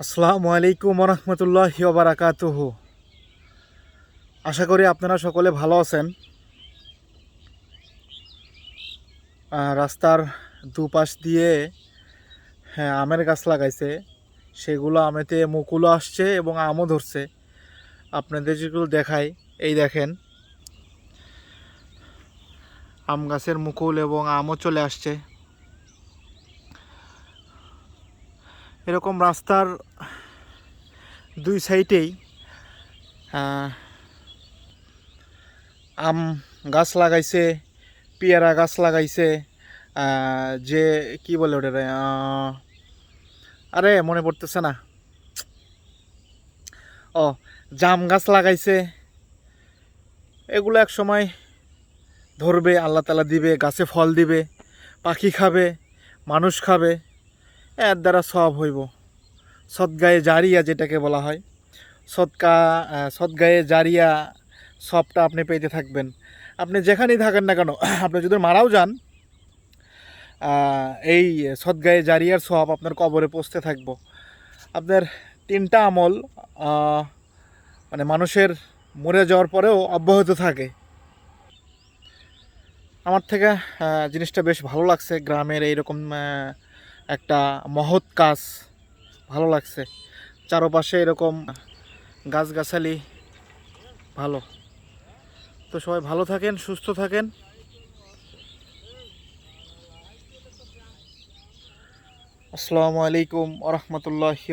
আসসালামু আলাইকুম রহমতুল্লাহ বারাকাতুহ আশা করি আপনারা সকলে ভালো আছেন। রাস্তার দুপাশ দিয়ে হ্যাঁ আমের গাছ লাগাইছে। সেগুলো আমেতে মুকুলও আসছে এবং আমও ধরছে। আপনাদের যেগুলো দেখাই, এই দেখেন। আম গাছের মুকুল এবং আমও চলে আসছে। এরকম রাস্তার দুই সাইডেই আম গাছ লাগাইছে, পেয়ারা গাছ লাগাইছে যে কি বলে ওটা আরে মনে পড়তেছে না। ও, জাম গাছ লাগাইছে। এগুলো এক সময় ধরবে, আল্লাহ তালা দিবে, গাছে ফল দিবে, পাখি খাবে, মানুষ খাবে। এর দ্বারা সব হইব। সৎগায়ে জারিয়া যেটাকে বলা হয়। সৎকা সৎগায়ে জারিয়া সবটা আপনি পেতে থাকবেন। আপনি যেখানেই থাকেন না কেন, আপনি যদি মারাও যান এই সৎগায়ে জারিয়ার সব আপনার কবরে পৌঁছতে থাকব। আপনার তিনটা আমল মানে মানুষের মরে যাওয়ার পরেও অব্যাহত থাকে। আমার থেকে জিনিসটা বেশ ভালো লাগছে। গ্রামের এইরকম একটা মহৎ কাজ। ভালো লাগছে। চারপাশে এরকম গাছগাছালি। ভালো। তো সবাই ভালো থাকেন, সুস্থ থাকেন। আসসালামু আলাইকুম আ রহমতুল্লাহি